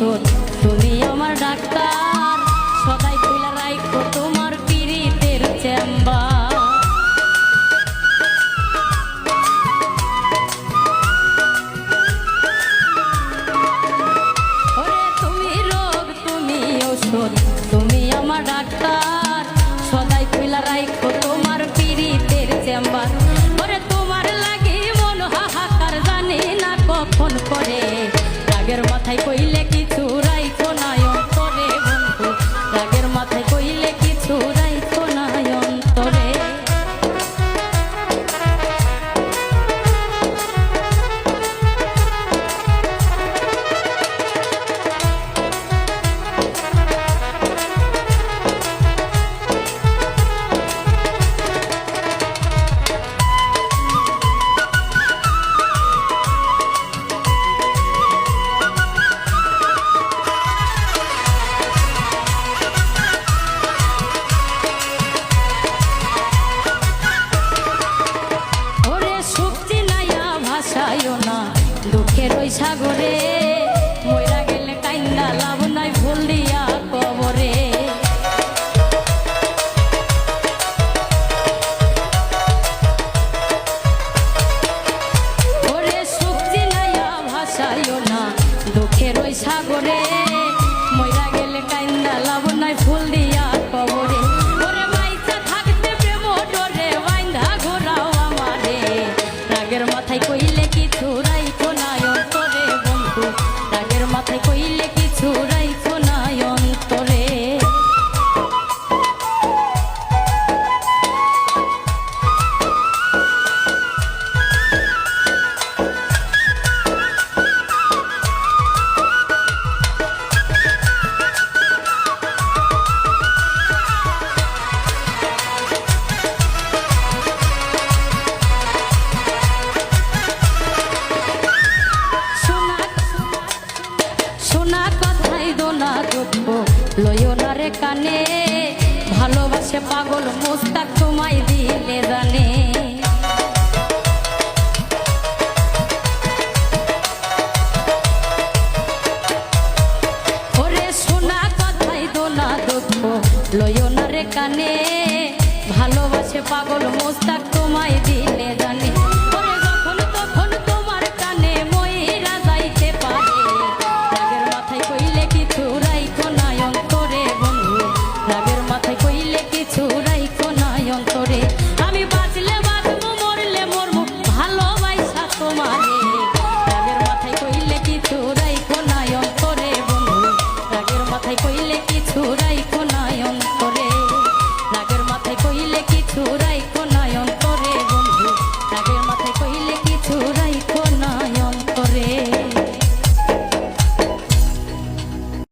তুমি আমার ডাক্তার তুমি আমার ডাক্তার, সদাই তুলা রাখো তোমার পিড়িতের চেম্বার। তোমার লাগে মন হাহাকার, জানি না কখন করে আগের ওই সাগরে সে পাগল মোস্তাক তোমায় দিলে জানে। ওরে সোনা কথাই দোলা দুঃখ রে কানে। ভালোবাসে পাগল মোস্তাক তোমায় দিলে